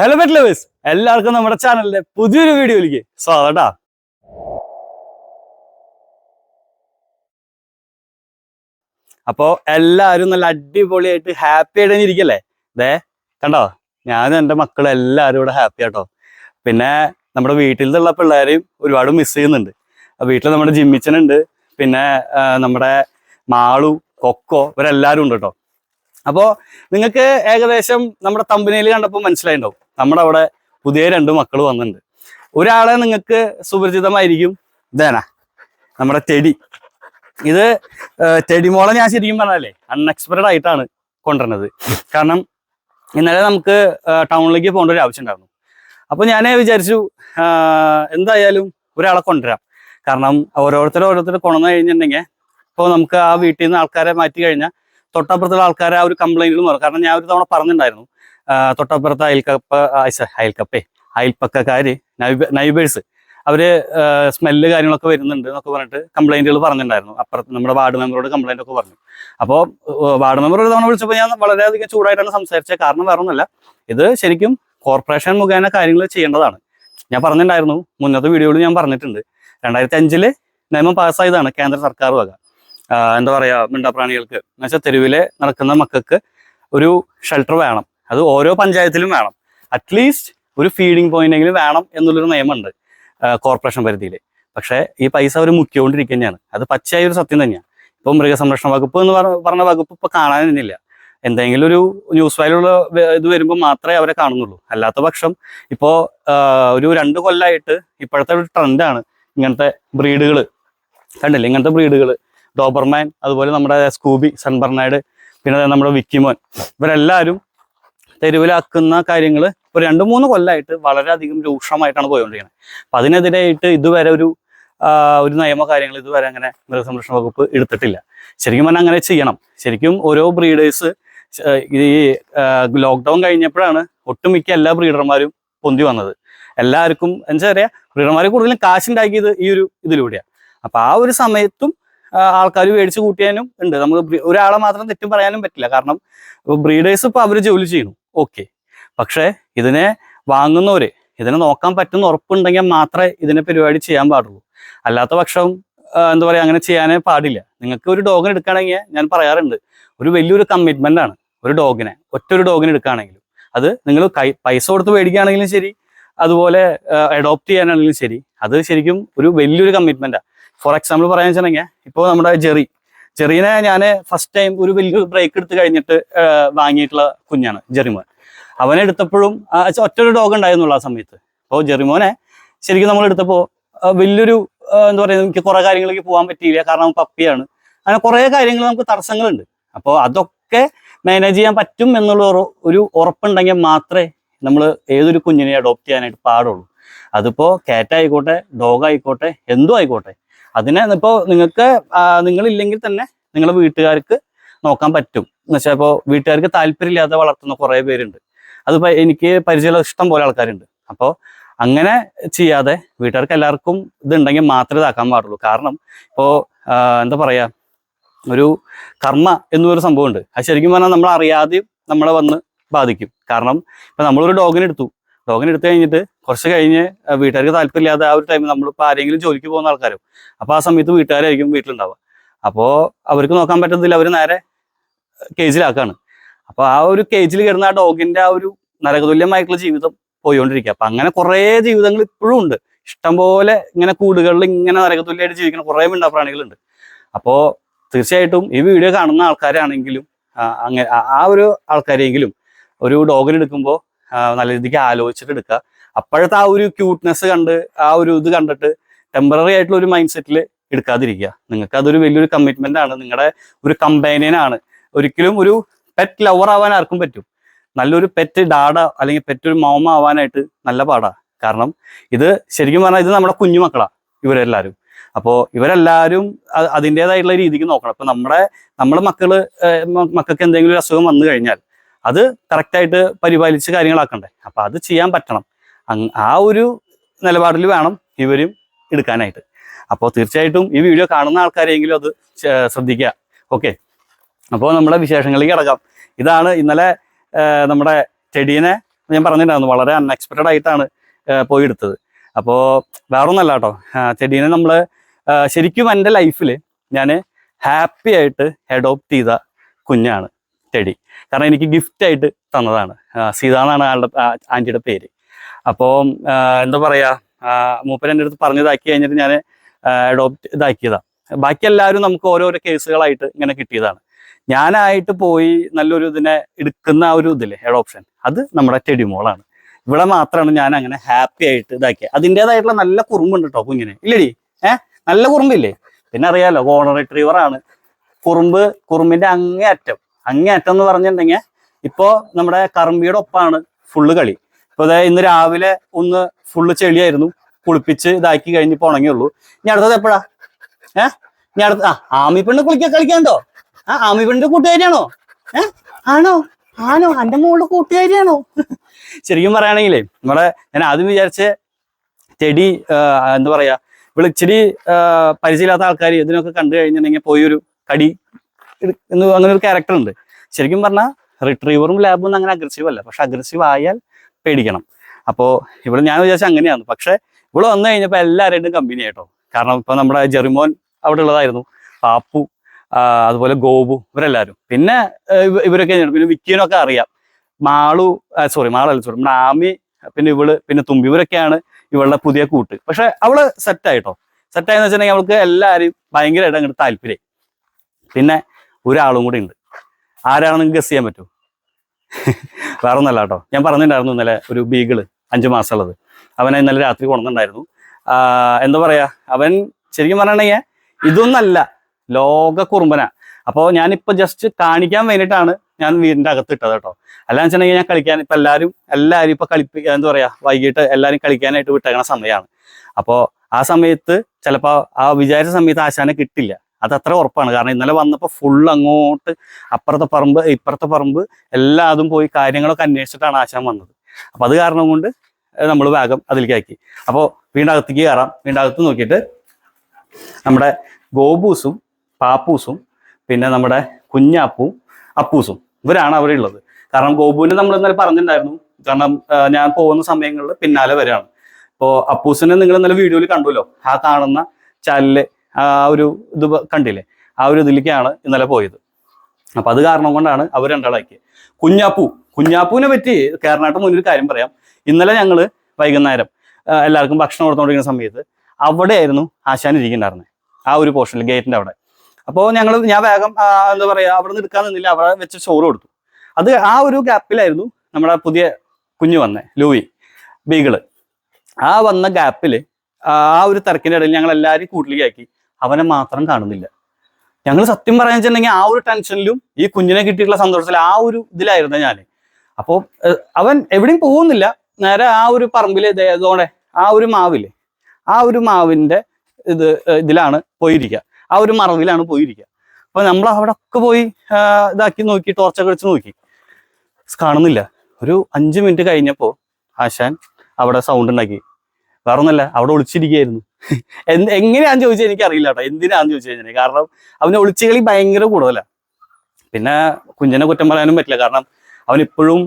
Hello pet lovers എല്ലാവർക്കും നമ്മുടെ ചാനലിന്റെ പുതിയൊരു വീഡിയോയിലേക്ക് സ്വാഗതം. അപ്പോ എല്ലാവരും നല്ല അടിപൊളിയായിട്ട് ഹാപ്പി ആയിട്ട് ഇരിക്കല്ലേ? ദേ കണ്ടോ? ഞാനും എന്റെ മക്കളും എല്ലാവരും ഇവിടെ ഹാപ്പി ആട്ടോ. പിന്നെ നമ്മുടെ വീട്ടിലുള്ള പിള്ളേരെയും ഒരുപാട് മിസ് ചെയ്യുന്നുണ്ട്. വീട്ടിൽ നമ്മുടെ ജിമ്മിച്ചനുണ്ട്. പിന്നെ നമ്മുടെ മാളു കൊക്കോ ഇവരെല്ലാവരും ഉണ്ട് കേട്ടോ അപ്പോൾ നിങ്ങൾക്ക് ഏകദേശം നമ്മുടെ തമ്പനിയിൽ കണ്ടപ്പോൾ മനസ്സിലായിട്ടുണ്ടാവും. നമ്മുടെ അവിടെ പുതിയ രണ്ട് മക്കൾ വന്നിട്ടുണ്ട്. ഒരാളെ നിങ്ങൾക്ക് സുപരിചിതമായിരിക്കും ഇതേന നമ്മുടെ ടെടി ഇത് ഏഹ്, ടെടി മോളെ ഞാൻ ശരിക്കും പറഞ്ഞാലേ അൺഎക്സ്പെക്റ്റഡ് ആയിട്ടാണ് കൊണ്ടുവരുന്നത്. കാരണം ഇന്നലെ നമുക്ക് ടൗണിലേക്ക് പോകേണ്ട ഒരു ആവശ്യം ഉണ്ടായിരുന്നു. അപ്പോൾ ഞാൻ വിചാരിച്ചു എന്തായാലും ഒരാളെ കൊണ്ടുവരാം. കാരണം ഓരോരുത്തർ ഓരോരുത്തർ കൊണ്ടുവന്നു കഴിഞ്ഞിട്ടുണ്ടെങ്കിൽ ഇപ്പോൾ നമുക്ക് ആ വീട്ടിൽ നിന്ന് ആൾക്കാരെ മാറ്റി കഴിഞ്ഞാൽ തൊട്ടപ്പുറത്തുള്ള ആൾക്കാരെ ആ ഒരു കംപ്ലൈന്റിൽ മാറും കാരണം ഞാൻ ഒരു തവണ പറഞ്ഞിട്ടുണ്ടായിരുന്നു തൊട്ടപ്പുറത്ത് അയൽക്കപ്പ അയൽക്കപ്പേ അയൽപ്പക്കക്കാര് നൈബേഴ്സ്. അവർ സ്മെല്ല് കാര്യങ്ങളൊക്കെ വരുന്നുണ്ട് എന്നൊക്കെ പറഞ്ഞിട്ട് കംപ്ലൈന്റുകൾ പറഞ്ഞിട്ടുണ്ടായിരുന്നു. അപ്പുറത്ത് നമ്മുടെ വാർഡ് മെമ്പറോട് കംപ്ലൈന്റ് ഒക്കെ പറഞ്ഞു. അപ്പോൾ വാർഡ് മെമ്പർ ഒരു തവണ വിളിച്ചപ്പോൾ ഞാൻ വളരെയധികം ചൂടായിട്ടാണ് സംസാരിച്ചത്. കാരണം വേറെ ഒന്നുമല്ല. ഇത് ശരിക്കും കോർപ്പറേഷൻ മുഖേന കാര്യങ്ങൾ ചെയ്യേണ്ടതാണ്. ഞാൻ പറഞ്ഞിട്ടുണ്ടായിരുന്നു. മുന്നത്തെ വീഡിയോയിൽ ഞാൻ പറഞ്ഞിട്ടുണ്ട്. രണ്ടായിരത്തി അഞ്ചിൽ നിയമം പാസ്സായതാണ് കേന്ദ്ര സർക്കാർ വക. എന്താ പറയാ മിണ്ടാപ്രാണികൾക്ക്. എന്നുവെച്ചാൽ തെരുവിലെ നടക്കുന്ന മക്കൾക്ക് ഒരു ഷെൽട്ടർ വേണം. അത് ഓരോ പഞ്ചായത്തിലും വേണം. അറ്റ്ലീസ്റ്റ് ഒരു ഫീഡിംഗ് പോയിന്റ് എങ്കിലും വേണം എന്നുള്ളൊരു നിയമമുണ്ട് കോർപ്പറേഷൻ പരിധിയിൽ പക്ഷേ ഈ പൈസ അവർ മുക്കിക്കൊണ്ടിരിക്കുകയാണ് അത് പച്ചയായ ഒരു സത്യം തന്നെയാണ് ഇപ്പം മൃഗസംരക്ഷണ വകുപ്പ് എന്ന് പറ- പറഞ്ഞ വകുപ്പ് ഇപ്പൊ കാണാനില്ല എന്തെങ്കിലും ഒരു ന്യൂസ് ഫയലുള്ള ഇത് വരുമ്പോൾ മാത്രമേ അവരെ കാണുന്നുള്ളൂ. അല്ലാത്ത പക്ഷം ഇപ്പോൾ ഒരു രണ്ട് കൊല്ലമായിട്ട് ഇപ്പോഴത്തെ ഒരു ട്രെൻഡാണ് ഇങ്ങനത്തെ ബ്രീഡുകൾ കണ്ടില്ലേ? ഇങ്ങനത്തെ ബ്രീഡുകൾ ഡോബർമാൻ അതുപോലെ നമ്മുടെ സ്കൂബി സൺബർണൈഡ് പിന്നെ നമ്മുടെ വിക്കിമോൻ ഇവരെല്ലാവരും തെരുവിലാക്കുന്ന കാര്യങ്ങൾ ഒരു രണ്ട് മൂന്ന് കൊല്ലമായിട്ട് വളരെയധികം രൂക്ഷമായിട്ടാണ് പോയിക്കൊണ്ടിരിക്കുന്നത്. അപ്പം അതിനെതിരായിട്ട് ഇതുവരെ ഒരു ഒരു നിയമ കാര്യങ്ങൾ ഇതുവരെ അങ്ങനെ മൃഗസംരക്ഷണ വകുപ്പ് എടുത്തിട്ടില്ല. ശരിക്കും പറഞ്ഞാൽ അങ്ങനെ ചെയ്യണം. ശരിക്കും ഓരോ ബ്രീഡേഴ്സ് ഈ ലോക്ക്ഡൗൺ കഴിഞ്ഞപ്പോഴാണ് ഒട്ടുമിക്ക എല്ലാ ബ്രീഡർമാരും പൊന്തി വന്നത്. എല്ലാവർക്കും എന്താ പറയുക ബ്രീഡർമാരെ കൂടുതലും കാശുണ്ടാക്കിയത് ഈ ഒരു ഇതിലൂടെയാണ് അപ്പൊ ആ ഒരു സമയത്തും ആൾക്കാർ മേടിച്ച് കൂട്ടിയാനും ഉണ്ട്. നമുക്ക് ഒരാളെ മാത്രം തെറ്റും പറയാനും പറ്റില്ല. കാരണം ബ്രീഡേഴ്സ് ഇപ്പൊ അവർ ജോലി ചെയ്യുന്നു. ഓക്കെ. പക്ഷെ ഇതിനെ വാങ്ങുന്നവര് ഇതിനെ നോക്കാൻ പറ്റുന്ന ഉറപ്പുണ്ടെങ്കിൽ മാത്രമേ ഇതിനെ പരിപാടി ചെയ്യാൻ പാടുള്ളൂ. അല്ലാത്ത പക്ഷം എന്താ പറയാ അങ്ങനെ ചെയ്യാനേ പാടില്ല. നിങ്ങൾക്ക് ഒരു ഡോഗിനെ എടുക്കുകയാണെങ്കിൽ ഞാൻ പറയാറുണ്ട് ഒരു വലിയൊരു കമ്മിറ്റ്മെന്റ് ആണ് ഒരു ഡോഗിനെ ഒറ്റ ഒരു ഡോഗിനെ എടുക്കുകയാണെങ്കിലും. അത് നിങ്ങൾ കൈ പൈസ കൊടുത്ത് മേടിക്കുകയാണെങ്കിലും ശരി അതുപോലെ അഡോപ്റ്റ് ചെയ്യാനാണെങ്കിലും ശരി. അത് ശരിക്കും ഒരു വലിയൊരു കമ്മിറ്റ്മെന്റാണ് ഫോർ എക്സാമ്പിൾ പറയാൻ വെച്ചിട്ടുണ്ടെങ്കിൽ ഇപ്പോൾ നമ്മുടെ ജെറി ജെറീനെ ഞാൻ ഫസ്റ്റ് ടൈം ഒരു വലിയ ബ്രേക്ക് എടുത്ത് കഴിഞ്ഞിട്ട് വാങ്ങിയിട്ടുള്ള കുഞ്ഞാണ് ജെറിമോൻ. അവനെ എടുത്തപ്പോഴും ഒറ്റൊരു ഡോഗ് ഉണ്ടായിരുന്നുള്ളൂ ആ സമയത്ത്. അപ്പോൾ ജെറിമോനെ ശരിക്കും നമ്മൾ എടുത്തപ്പോൾ വലിയൊരു എന്താ പറയുക എനിക്ക് കുറേ കാര്യങ്ങളിലേക്ക് പോകാൻ പറ്റിയില്ല കാരണം പപ്പിയാണ്. അങ്ങനെ കുറേ കാര്യങ്ങൾ നമുക്ക് തടസ്സങ്ങളുണ്ട്. അപ്പോൾ അതൊക്കെ മാനേജ് ചെയ്യാൻ പറ്റും എന്നുള്ള ഒരു- ഉറപ്പുണ്ടെങ്കിൽ മാത്രമേ നമ്മൾ ഏതൊരു കുഞ്ഞിനെ അഡോപ്റ്റ് ചെയ്യാനായിട്ട് പാടുള്ളൂ. അതിപ്പോ കാറ്റ് ആയിക്കോട്ടെ ഡോഗ് ആയിക്കോട്ടെ എന്തും ആയിക്കോട്ടെ അതിനെ ഇപ്പോൾ നിങ്ങൾക്ക് നിങ്ങൾ നിങ്ങളില്ലെങ്കിൽ തന്നെ നിങ്ങളുടെ വീട്ടുകാർക്ക് നോക്കാൻ പറ്റും. എന്ന് വെച്ചാൽ ഇപ്പോൾ വീട്ടുകാർക്ക് താല്പര്യമില്ലാതെ വളർത്തുന്ന കുറേ പേരുണ്ട്. അത് എനിക്ക് പരിചയമുള്ള ഇഷ്ടം പോലെ ആൾക്കാരുണ്ട്. അപ്പോൾ അങ്ങനെ ചെയ്യാതെ വീട്ടുകാർക്ക് എല്ലാവർക്കും ഇതുണ്ടെങ്കിൽ മാത്രമേ ഇതാക്കാൻ പാടുള്ളൂ. കാരണം ഇപ്പോൾ എന്താ പറയാ ഒരു കർമ്മ എന്നൊരു സംഭവമുണ്ട്. അത് ശരിക്കും പറഞ്ഞാൽ നമ്മൾ അറിയാതെയും നമ്മളെ വന്ന് ബാധിക്കും. കാരണം ഇപ്പൊ നമ്മളൊരു ഡോഗിനെ എടുത്തു. ഡോഗിനെ എടുത്തു കഴിഞ്ഞിട്ട് കുറച്ച് കഴിഞ്ഞ് വീട്ടുകാർക്ക് താല്പര്യമില്ലാതെ ആ ഒരു ടൈമിൽ നമ്മളിപ്പോൾ ആരെങ്കിലും ജോലിക്ക് പോകുന്ന ആൾക്കാരും. അപ്പോൾ ആ സമയത്ത് വീട്ടുകാരായിരിക്കും വീട്ടിലുണ്ടാവുക. അപ്പോൾ അവർക്ക് നോക്കാൻ പറ്റത്തില്ല അവർ നേരെ കേജിലാക്കാണ് അപ്പോൾ ആ ഒരു കേജിൽ കിടന്ന ആ ഡോഗിന്റെ ആ ഒരു നരകതുല്യമായിട്ടുള്ള ജീവിതം പോയിക്കൊണ്ടിരിക്കുക. അപ്പം അങ്ങനെ കുറേ ജീവിതങ്ങൾ ഇപ്പോഴും ഉണ്ട്. ഇഷ്ടംപോലെ ഇങ്ങനെ കൂടുകളിൽ ഇങ്ങനെ നരകതുല്യമായിട്ട് ജീവിക്കുന്ന കുറേ മിണ്ടാപ്രാണികളുണ്ട്. അപ്പോൾ തീർച്ചയായിട്ടും ഈ വീഡിയോ കാണുന്ന ആൾക്കാരാണെങ്കിലും അങ്ങനെ ആ- ഒരു ആൾക്കാരെങ്കിലും ഒരു ഡോഗിനെ എടുക്കുമ്പോൾ നല്ല രീതിക്ക് ആലോചിച്ചിട്ട് എടുക്കുക. അപ്പോഴത്തെ ആ ഒരു ക്യൂട്ട്നെസ് കണ്ട് ആ ഒരു ഇത് കണ്ടിട്ട് ടെമ്പററി ആയിട്ടുള്ള ഒരു മൈൻഡ് സെറ്റിൽ എടുക്കാതിരിക്കുക. നിങ്ങൾക്ക് അതൊരു വലിയൊരു കമ്മിറ്റ്മെന്റ് ആണ്. നിങ്ങളുടെ ഒരു കമ്പാനിയനാണ് ഒരിക്കലും ഒരു പെറ്റ് ലവർ ആവാൻ ആർക്കും പറ്റും. നല്ലൊരു പെറ്റ് ഡാഡ അല്ലെങ്കിൽ പെറ്റ് ഒരു മോമ ആവാനായിട്ട് നല്ല പാടാ. കാരണം ഇത് ശരിക്കും പറഞ്ഞാൽ ഇത് നമ്മുടെ കുഞ്ഞുമക്കളാ ഇവരെല്ലാവരും അപ്പോൾ ഇവരെല്ലാവരും അതിന്റെതായിട്ടുള്ള രീതിക്ക് നോക്കണം. ഇപ്പൊ നമ്മുടെ നമ്മുടെ മക്കൾ മക്കൾക്ക് എന്തെങ്കിലും ഒരു അസുഖം വന്നു കഴിഞ്ഞാൽ അത് കറക്റ്റായിട്ട് പരിപാലിച്ച് കാര്യങ്ങളാക്കണ്ടേ. അപ്പൊ അത് ചെയ്യാൻ പറ്റണം. ആ ഒരു നിലപാടിൽ വേണം ഇവരും എടുക്കാനായിട്ട്. അപ്പോൾ തീർച്ചയായിട്ടും ഈ വീഡിയോ കാണുന്ന ആൾക്കാരെങ്കിലും അത് ശ്രദ്ധിക്കുക. ഓക്കെ. അപ്പോൾ നമ്മുടെ വിശേഷങ്ങളിലേക്ക് കിടക്കാം. ഇതാണ് ഇന്നലെ നമ്മുടെ ചെടീനെ ഞാൻ പറഞ്ഞിട്ടുണ്ടായിരുന്നു വളരെ അൺഎക്സ്പെക്റ്റഡ് ആയിട്ടാണ് പോയി എടുത്തത്. അപ്പോൾ വേറൊന്നല്ല കേട്ടോ. ചെടീനെ നമ്മൾ ശരിക്കും എന്റെ ലൈഫിൽ ഞാൻ ഹാപ്പി ആയിട്ട് അഡോപ്റ്റ് ചെയ്ത കുഞ്ഞാണ്. ചെടി കാരണം എനിക്ക് ഗിഫ്റ്റ് ആയിട്ട് തന്നതാണ്. സീതാണാണ് ആളുടെ ആന്റിയുടെ പേര്. അപ്പോൾ എന്താ പറയുക മൂപ്പൻ എന്റെ അടുത്ത് പറഞ്ഞതാക്കി കഴിഞ്ഞിട്ട് ഞാൻ അഡോപ്റ്റ് ഇതാക്കിയതാണ് ബാക്കി എല്ലാവരും നമുക്ക് ഓരോരോ കേസുകളായിട്ട് ഇങ്ങനെ കിട്ടിയതാണ്. ഞാനായിട്ട് പോയി നല്ലൊരു ഇതിനെ എടുക്കുന്ന ആ ഒരു ഇതില്ലേ അഡോപ്ഷൻ അത് നമ്മുടെ ടെഡിമോളാണ് ഇവിടെ മാത്രമാണ് ഞാൻ അങ്ങനെ ഹാപ്പി ആയിട്ട് ഇതാക്കിയത് അതിന്റെതായിട്ടുള്ള നല്ല കുറുമ്പുണ്ട് കേട്ടോ കുഞ്ഞിന്. ഇല്ലടി? ഏഹ് നല്ല കുറുമ്പില്ലേ? പിന്നെ അറിയാലോ ഗോണർ റിട്രീവർ ആണ്. കുറുമ്പ് കുറുമ്പിന്റെ അങ്ങേ അറ്റം അങ്ങേ അറ്റം എന്ന് പറഞ്ഞിട്ടുണ്ടെങ്കിൽ ഇപ്പോ നമ്മുടെ കറമ്പിയുടെ ഒപ്പാണ് ഫുള്ള് കളി. ഇപ്പൊ അതായത് ഇന്ന് രാവിലെ ഒന്ന് ഫുള്ള് ചെളിയായിരുന്നു. കുളിപ്പിച്ച് ഇതാക്കി കഴിഞ്ഞിപ്പോ ഉണങ്ങിയുള്ളൂ ഇനി അടുത്തത് എപ്പോഴാ? ഏഹ് ഇനി അടുത്ത ആ ആമി പെണ്ണ് കുളിക്കാൻ കളിക്കാണ്ടോ ആ ആമി പെണ്ണിന്റെ കൂട്ടുകാരിയാണോ? ഏഹ് ആണോ? ആണോ? എന്റെ മോളുടെ കൂട്ടുകാരിയാണോ? ശരിക്കും പറയുകയാണെങ്കിലേ നമ്മുടെ ഞാൻ ആദ്യം വിചാരിച്ച ചെടി എന്താ പറയാ ഇവിടെ ഇച്ചിരി പരിചയമില്ലാത്ത ആൾക്കാർ ഇതിനൊക്കെ കണ്ടു കഴിഞ്ഞിട്ടുണ്ടെങ്കിൽ പോയി ഒരു കടി എന്ന് അങ്ങനെ ഒരു ക്യാരക്ടർ ഉണ്ട്. ശരിക്കും പറഞ്ഞാൽ റിട്രീവറും ലാബും അങ്ങനെ അഗ്രസീവ് അല്ല. പക്ഷെ അഗ്രസീവ് ആയാൽ പേടിക്കണം. അപ്പോൾ ഇവിടെ ഞാൻ വിചാരിച്ച അങ്ങനെയാണ്. പക്ഷെ ഇവിടെ വന്നു കഴിഞ്ഞപ്പോൾ എല്ലാവരുടെയും കമ്പനി ആയിട്ടോ. കാരണം ഇപ്പൊ നമ്മുടെ ജെറിമോൻ അവിടെ ഉള്ളതായിരുന്നു. പാപ്പു അതുപോലെ ഗോപു ഇവരെല്ലാവരും. പിന്നെ ഇവരൊക്കെ പിന്നെ വിക്കിനൊക്കെ അറിയാം. മാളു സോറി മാളല്ല സോറി നമ്മുടെ ആമി പിന്നെ ഇവൾ പിന്നെ തുമ്പി ഇവരൊക്കെയാണ് ഇവളുടെ പുതിയ കൂട്ട്. പക്ഷെ അവൾ സെറ്റായിട്ടോ സെറ്റായെന്ന് വെച്ചിട്ടുണ്ടെങ്കിൽ അവൾക്ക് എല്ലാവരും ഭയങ്കരമായിട്ട് അങ്ങോട്ട് താല്പര്യം പിന്നെ ഒരാളും കൂടി ഉണ്ട്. ആരാണെന്ന് ഗസ് ചെയ്യാൻ പറ്റൂ വേറെ ഒന്നല്ല കേട്ടോ. ഞാൻ പറഞ്ഞിട്ടുണ്ടായിരുന്നു ഇന്നലെ ഒരു ബീഗിൾ അഞ്ചു മാസമുള്ളത്. അവനെ ഇന്നലെ രാത്രി കൊണ്ടുണ്ടായിരുന്നു എന്താ പറയാ? അവൻ ശരിക്കും പറഞ്ഞിട്ടുണ്ടെങ്കിൽ ഇതൊന്നല്ല ലോക കുറുമ്പന. അപ്പോൾ ഞാനിപ്പോൾ ജസ്റ്റ് കാണിക്കാൻ വേണ്ടിയിട്ടാണ് ഞാൻ വീടിന്റെ അകത്ത് ഇട്ടത് കേട്ടോ. അല്ലാന്ന് വെച്ചിട്ടുണ്ടെങ്കിൽ ഞാൻ കളിക്കാൻ ഇപ്പം എല്ലാവരും എല്ലാവരും ഇപ്പം കളിപ്പി എന്താ പറയാ വൈകിട്ട് എല്ലാവരും കളിക്കാനായിട്ട് വിട്ടേക്കണ സമയമാണ് അപ്പോൾ ആ സമയത്ത് ചിലപ്പോൾ ആ വിചാരിച്ച സമയത്ത് ആശാനെ കിട്ടില്ല. അത് അത്ര ഉറപ്പാണ്. കാരണം ഇന്നലെ വന്നപ്പോൾ ഫുൾ അങ്ങോട്ട് അപ്പുറത്തെ പറമ്പ് ഇപ്പുറത്തെ പറമ്പ് എല്ലാതും പോയി കാര്യങ്ങളൊക്കെ അന്വേഷിച്ചിട്ടാണ് ആശാൻ വന്നത്. അപ്പൊ അത് കാരണം കൊണ്ട് നമ്മൾ വേഗം അതിലേക്ക് ആക്കി. അപ്പോൾ വീണ്ടകത്തേക്ക് കയറാം. വീണ്ടകത്ത് നോക്കിയിട്ട് നമ്മുടെ ഗോബൂസും പാപ്പൂസും പിന്നെ നമ്മുടെ കുഞ്ഞാപ്പൂ അപ്പൂസും ഇവരാണ് അവിടെ ഉള്ളത്. കാരണം ഗോപുവിനെ നമ്മൾ ഇന്നലെ പറഞ്ഞിട്ടുണ്ടായിരുന്നു. കാരണം ഞാൻ പോകുന്ന സമയങ്ങളിൽ പിന്നാലെ വരികയാണ്. ഇപ്പോൾ അപ്പൂസിനെ നിങ്ങൾ ഇന്നലെ വീഡിയോയിൽ കണ്ടുല്ലോ. ആ കാണുന്ന ചാലിൽ ആ ഒരു ഇത് കണ്ടില്ലേ? ആ ഒരു ഇതിലേക്കാണ് ഇന്നലെ പോയത്. അപ്പൊ അത് കാരണം കൊണ്ടാണ് അവർ രണ്ടാളാക്കിയത് കുഞ്ഞാപ്പു. കുഞ്ഞാപ്പുവിനെ പറ്റി കയറിനാട്ട് മുന്നിൽ കാര്യം പറയാം. ഇന്നലെ ഞങ്ങൾ വൈകുന്നേരം എല്ലാവർക്കും ഭക്ഷണം കൊടുത്തുകൊണ്ടിരിക്കുന്ന സമയത്ത് അവിടെയായിരുന്നു ആശാൻ ഇരിക്കുന്നുണ്ടായിരുന്നത് ആ ഒരു പോർഷനിൽ ഗേറ്റിന്റെ അവിടെ. അപ്പോൾ ഞങ്ങൾ ഞാൻ വേഗം എന്താ പറയാ അവിടെ നിന്ന് എടുക്കാൻ നിന്നില്ല. അവിടെ വെച്ച് ചോറ് കൊടുത്തു. അത് ആ ഒരു ഗ്യാപ്പിലായിരുന്നു നമ്മുടെ പുതിയ കുഞ്ഞു വന്നേ ലൂയി ബീഗിൾ. ആ വന്ന ഗ്യാപ്പിൽ ആ ഒരു തിരക്കിന്റെ ഇടയിൽ ഞങ്ങൾ എല്ലാവരും കൂട്ടിലേക്ക് ആക്കി. അവനെ മാത്രം കാണുന്നില്ല. ഞങ്ങൾ സത്യം പറയാൻ വെച്ചിട്ടുണ്ടെങ്കിൽ ആ ഒരു ടെൻഷനിലും ഈ കുഞ്ഞിനെ കിട്ടിയിട്ടുള്ള സന്തോഷത്തിൽ ആ ഒരു ഇതിലായിരുന്നു ഞാൻ അപ്പോൾ അവൻ എവിടെയും പോകുന്നില്ല. നേരെ ആ ഒരു പറമ്പിലെ ഇതോടെ ആ ഒരു മാവില്ലേ ആ ഒരു മാവിന്റെ ഇത് ഇതിലാണ് പോയിരിക്കുക ആ ഒരു മറവിലാണ് പോയിരിക്കുക അപ്പൊ നമ്മൾ അവിടെ ഒക്കെ പോയി ഇതാക്കി നോക്കി ടോർച്ചൊക്കെ വെച്ച് നോക്കി. കാണുന്നില്ല. ഒരു അഞ്ച് മിനിറ്റ് കഴിഞ്ഞപ്പോൾ ആശാൻ അവിടെ സൗണ്ട് ഉണ്ടാക്കി. വേറെ ഒന്നല്ല അവിടെ ഒളിച്ചിരിക്കുകയായിരുന്നു. എന്ത് എങ്ങനെയാന്ന് ചോദിച്ചാൽ എനിക്ക് അറിയില്ല കേട്ടോ. എന്തിനാന്ന് ചോദിച്ചു കഴിഞ്ഞാൽ കാരണം അവന് ഒളിച്ചുകളി ഭയങ്കര കൂടുതലാണ് പിന്നെ കുഞ്ഞനെ കുറ്റം പറയാനും പറ്റില്ല. കാരണം അവൻ ഇപ്പോഴും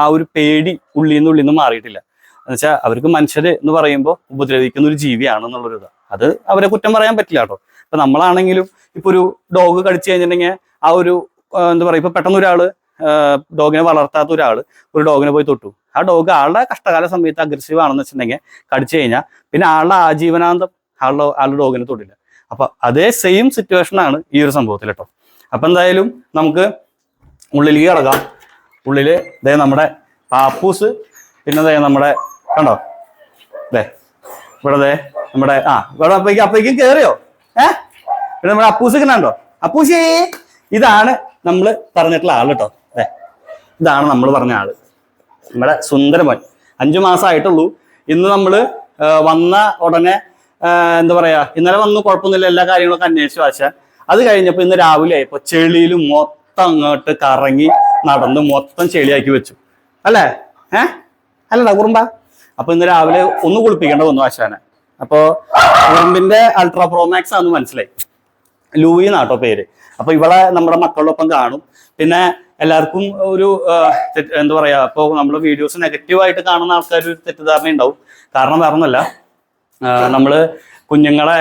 ആ ഒരു പേടി ഉള്ളിൽ നിന്ന് ഉള്ളിൽ നിന്ന് മാറിയിട്ടില്ല. എന്നുവെച്ചാൽ അവർക്ക് മനുഷ്യർ എന്ന് പറയുമ്പോൾ ഉപദ്രവിക്കുന്ന ഒരു ജീവിയാണ് എന്നുള്ളൊരു ഇത്. അത് അവരെ കുറ്റം പറയാൻ പറ്റില്ല കേട്ടോ. ഇപ്പൊ നമ്മളാണെങ്കിലും ഇപ്പൊ ഒരു ഡോഗ് കടിച്ചു കഴിഞ്ഞിട്ടുണ്ടെങ്കിൽ ആ ഒരു എന്താ പറയുക ഇപ്പൊ പെട്ടെന്ന് ഒരാൾ ഡോഗിനെ വളർത്താത്ത ഒരാൾ ഒരു ഡോഗിനെ പോയി തൊട്ടു. ആ ഡോഗ് ആളുടെ കഷ്ടകാല സമയത്ത് അഗ്രസീവ് ആണെന്ന് വെച്ചിട്ടുണ്ടെങ്കിൽ കടിച്ചു കഴിഞ്ഞാൽ പിന്നെ ആളുടെ ആജീവനാന്തം ആളുടെ ആളുടെ ഡോഗിനെ തൊട്ടില്ല അപ്പൊ അതേ സെയിം സിറ്റുവേഷൻ ആണ് ഈ ഒരു സംഭവത്തിൽ കേട്ടോ അപ്പൊ എന്തായാലും നമുക്ക് ഉള്ളിലേക്ക് കിടക്കാം. ഉള്ളിൽ ദേ നമ്മുടെ പാപ്പൂസ് പിന്നെ ദേ നമ്മുടെ കണ്ടോ? ദേ ഇവിടെ ദേ നമ്മുടെ ആ ഇവിടെ അപ്പേക്ക് അപ്പേക്കും കേറിയോ? ഏ? പിന്നെ നമ്മുടെ അപ്പൂസ് കണ്ടോ? അപ്പൂസേ ഇതാണ് നമ്മൾ പറഞ്ഞിട്ടുള്ള ആൾ കേട്ടോ ഇതാണ് നമ്മൾ പറഞ്ഞ ആൾ. നമ്മുടെ സുന്ദരമോൻ. അഞ്ചു മാസമായിട്ടുള്ളൂ ഇന്ന് നമ്മൾ വന്ന ഉടനെ എന്താ പറയാ ഇന്നലെ വന്ന് കുഴപ്പമൊന്നുമില്ല എല്ലാ കാര്യങ്ങളൊക്കെ അന്വേഷിച്ചു വാശാൻ അത് കഴിഞ്ഞപ്പോൾ ഇന്ന് രാവിലെ ആയപ്പോ ചെളിയിൽ മൊത്തം അങ്ങോട്ട് കറങ്ങി നടന്ന് മൊത്തം ചെളിയാക്കി വെച്ചു. അല്ലേ? ഏ? അല്ലടാ കുറുമ്പ. അപ്പൊ ഇന്ന് രാവിലെ ഒന്ന് കുളിപ്പിക്കേണ്ട വന്നു ആശാനെ അപ്പോ കുറുമ്പിന്റെ അൾട്രാ പ്രോമാക്സ് ആണെന്ന് മനസ്സിലായി. ലൂയി പേര്. അപ്പൊ ഇവളെ നമ്മുടെ മക്കളോടൊപ്പം കാണും. പിന്നെ എല്ലാവർക്കും ഒരു എന്താ പറയാ ഇപ്പോൾ നമ്മൾ വീഡിയോസ് നെഗറ്റീവായിട്ട് കാണുന്ന ആൾക്കാർ ഒരു തെറ്റിദ്ധാരണ ഉണ്ടാവും. കാരണം വേറൊന്നല്ല നമ്മൾ കുഞ്ഞുങ്ങളെ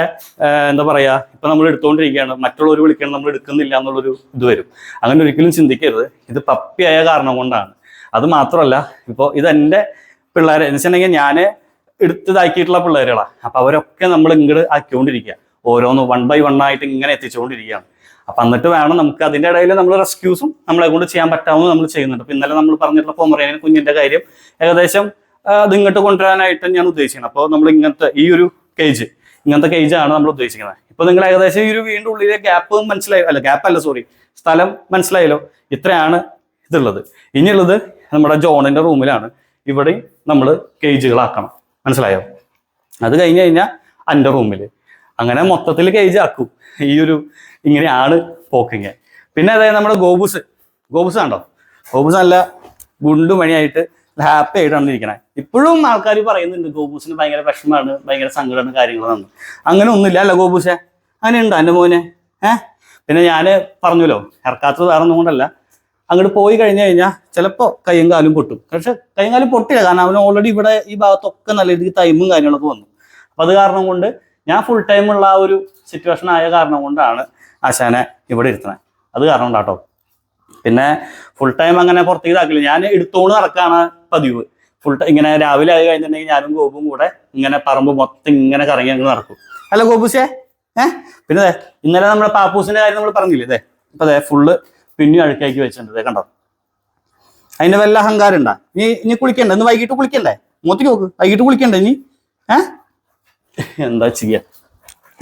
എന്താ പറയാ ഇപ്പൊ നമ്മൾ എടുത്തുകൊണ്ടിരിക്കുകയാണ് മറ്റുള്ളവർ വിളിക്കണം നമ്മൾ എടുക്കുന്നില്ല എന്നുള്ളൊരു ഇത് വരും. അങ്ങനെ ഒരിക്കലും ചിന്തിക്കരുത്. ഇത് പപ്പിയായ കാരണം കൊണ്ടാണ്. അത് മാത്രമല്ല ഇപ്പോൾ ഇതെന്റെ പിള്ളേരെ എന്ന് വെച്ചിട്ടുണ്ടെങ്കിൽ ഞാൻ എടുത്തതാക്കിയിട്ടുള്ള പിള്ളേരുകളാണ് അപ്പൊ അവരൊക്കെ നമ്മൾ ഇങ്ങോട്ട് ആക്കിക്കൊണ്ടിരിക്കുക. ഓരോന്ന് വൺ ബൈ വൺ ആയിട്ട് ഇങ്ങനെ എത്തിച്ചുകൊണ്ടിരിക്കുകയാണ്. അപ്പൊ എന്നിട്ട് വേണം നമുക്ക് അതിന്റെ ഇടയിൽ നമ്മൾ റെസ്ക്യൂസും നമ്മളെ കൊണ്ട് ചെയ്യാൻ പറ്റാവുന്ന നമ്മൾ ചെയ്യുന്നുണ്ട്. അപ്പൊ ഇന്നലെ നമ്മൾ പറഞ്ഞിട്ടുള്ള പൊമറേനിയൻ കുഞ്ഞിന്റെ കാര്യം ഏകദേശം അത് ഇങ്ങോട്ട് കൊണ്ടുവരാനായിട്ട് ഞാൻ ഉദ്ദേശിക്കുന്നത് അപ്പോൾ നമ്മൾ ഇങ്ങനത്തെ ഈ ഒരു കേജ് ഇങ്ങനത്തെ കേജ് ആണ് നമ്മൾ ഉദ്ദേശിക്കുന്നത്. ഇപ്പൊ നിങ്ങൾ ഏകദേശം ഈ ഒരു വീണ്ടും ഉള്ളിലെ ഗ്യാപ്പ് മനസ്സിലായി അല്ല ഗ്യാപ്പ് അല്ല സോറി സ്ഥലം മനസ്സിലായല്ലോ. ഇത്രയാണ് ഇതുള്ളത്. ഇനിയുള്ളത് നമ്മുടെ ജോണിന്റെ റൂമിലാണ്. ഇവിടെയും നമ്മൾ കേജുകളാക്കണം മനസ്സിലായോ? അത് കഴിഞ്ഞ് കഴിഞ്ഞാൽ എന്റെ റൂമിൽ അങ്ങനെ മൊത്തത്തിൽ കേജ് ആക്കും. ഈ ഒരു ഇങ്ങനെയാണ് പോക്കിങ്. പിന്നെ അതായത് നമ്മുടെ ഗോബൂസ് ഗോബൂസ് കണ്ടോ? ഗോബൂസ് നല്ല ഗുണ്ടുമണിയായിട്ട് ഹാപ്പി ആയിട്ടാണ് ഇരിക്കണേ ഇപ്പോഴും ആൾക്കാർ പറയുന്നുണ്ട് ഗോബൂസിന് ഭയങ്കര വിഷമമാണ് ഭയങ്കര സങ്കടമാണ് കാര്യങ്ങളാണ് അങ്ങനെ ഒന്നുമില്ല അല്ല ഗോബൂസെ അങ്ങനെ ഉണ്ടോ എന്റെ മോനെ? ഏഹ് പിന്നെ ഞാൻ പറഞ്ഞല്ലോ ഇറക്കാത്തത് ഒന്നും കൊണ്ടല്ല. അങ്ങോട്ട് പോയി കഴിഞ്ഞു കഴിഞ്ഞാൽ ചിലപ്പോൾ കയ്യും കാലും പൊട്ടും. പക്ഷെ കയ്യും കാലും പൊട്ടില്ല കാരണം അവന് ഓൾറെഡി ഇവിടെ ഈ ഭാഗത്തൊക്കെ നല്ല രീതിക്ക് തൈമും കാര്യങ്ങളൊക്കെ വന്നു. അപ്പം അത് കാരണം കൊണ്ട് ഞാൻ ഫുൾ ടൈം ഉള്ള ആ ഒരു സിറ്റുവേഷൻ ആയ കാരണം കൊണ്ടാണ് ആശാനെ ഇവിടെ ഇരുത്തണം. അത് കാരണം ഉണ്ടാട്ടോ. പിന്നെ ഫുൾ ടൈം അങ്ങനെ പുറത്തേക്ക് ഇതാക്കില്ല. ഞാൻ എടുത്തോണ്ട് നടക്കാണ് പതിവ്. ഫുൾ ടൈം ഇങ്ങനെ രാവിലെ ആയി കഴിഞ്ഞിട്ടുണ്ടെങ്കിൽ ഞാനും ഗോപും കൂടെ ഇങ്ങനെ പറമ്പ് മൊത്തം ഇങ്ങനെ കറങ്ങി അങ്ങ് നടക്കും. അല്ല ഗോപുസേ ഏഹ് പിന്നെ ഇന്നലെ നമ്മുടെ പാപ്പൂസിന്റെ കാര്യം നമ്മൾ പറഞ്ഞില്ലേ അതെ ഇപ്പൊ അതെ ഫുള്ള് പിന്നെയും അഴുക്കാക്കി വെച്ചിട്ടുണ്ട്. കണ്ടോ? അതിന്റെ വല്ല അഹങ്കാരം ഉണ്ടാ നീ ഇനി കുളിക്കണ്ട? ഇന്ന് വൈകിട്ട് കുളിക്കണ്ടേ? മൂത്തിക്ക് നോക്ക്. വൈകിട്ട് കുളിക്കണ്ടേ ഇനി ഏഹ് എന്താ ചെയ്യാ?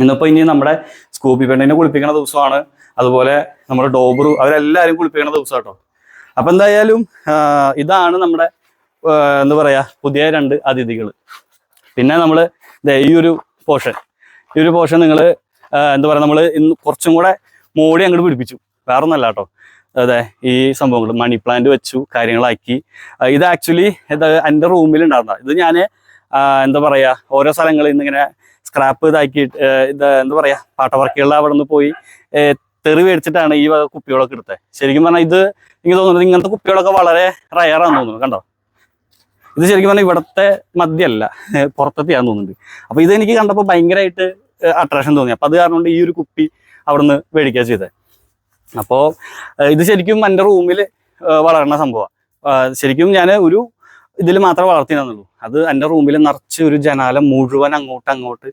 ഇന്നിപ്പോ ഇനി നമ്മുടെ സ്കൂബി പെണ്ണിനെ കുളിപ്പിക്കുന്ന ദിവസമാണ്. അതുപോലെ നമ്മുടെ ഡോബറു അവരെല്ലാവരും കുളിപ്പിക്കുന്ന ദിവസം കേട്ടോ അപ്പൊ എന്തായാലും ഇതാണ് നമ്മുടെ എന്താ പറയാ പുതിയ രണ്ട് അതിഥികൾ പിന്നെ നമ്മൾ ഈ ഒരു പോഷൻ ഈ ഒരു പോഷൻ നിങ്ങൾ എന്താ പറയാ നമ്മൾ ഇന്ന് കുറച്ചും കൂടെ മോടി അങ്ങോട്ട് പിടിപ്പിച്ചു. വേറെ ഒന്നല്ല കേട്ടോ അതെ ഈ സംഭവങ്ങൾ മണി പ്ലാന്റ് വെച്ചു കാര്യങ്ങളാക്കി. ഇത് ആക്ച്വലി ഇത് എന്റെ റൂമിൽ ഉണ്ടായിരുന്ന ഇത് ഞാൻ എന്താ പറയാ ഓരോ സ്ഥലങ്ങളിൽ നിന്ന് ഇങ്ങനെ സ്ക്രാപ്പ് ഇതാക്കി ഇത് എന്താ പറയാ പാട്ടവർക്കുള്ള അവിടെ നിന്ന് പോയി തെറി മേടിച്ചിട്ടാണ് ഈ വക കുപ്പികളൊക്കെ എടുത്തത്. ശരിക്കും പറഞ്ഞാൽ ഇത് എനിക്ക് തോന്നുന്നത് ഇങ്ങനത്തെ കുപ്പികളൊക്കെ വളരെ റയറാന്ന് തോന്നുന്നു കണ്ടോ? ഇത് ശരിക്കും പറഞ്ഞാൽ ഇവിടത്തെ മദ്യമല്ല പുറത്തെത്തിയാന്ന് തോന്നുന്നുണ്ട്. അപ്പൊ ഇത് എനിക്ക് കണ്ടപ്പോൾ ഭയങ്കരമായിട്ട് അട്രാക്ഷൻ തോന്നി. അപ്പൊ അത് കാരണം ഈ ഒരു കുപ്പി അവിടുന്ന് മേടിക്കുക ചെയ്തത് അപ്പോൾ ഇത് ശരിക്കും എന്റെ റൂമിൽ വളരുന്ന സംഭവമാണ് ശരിക്കും ഞാൻ ഒരു ഇതിൽ മാത്രമേ വളർത്തിയെന്നുള്ളൂ അത് എന്റെ റൂമിൽ നിറച്ച് ഒരു ജനാലം മുഴുവൻ അങ്ങോട്ട് അങ്ങോട്ട്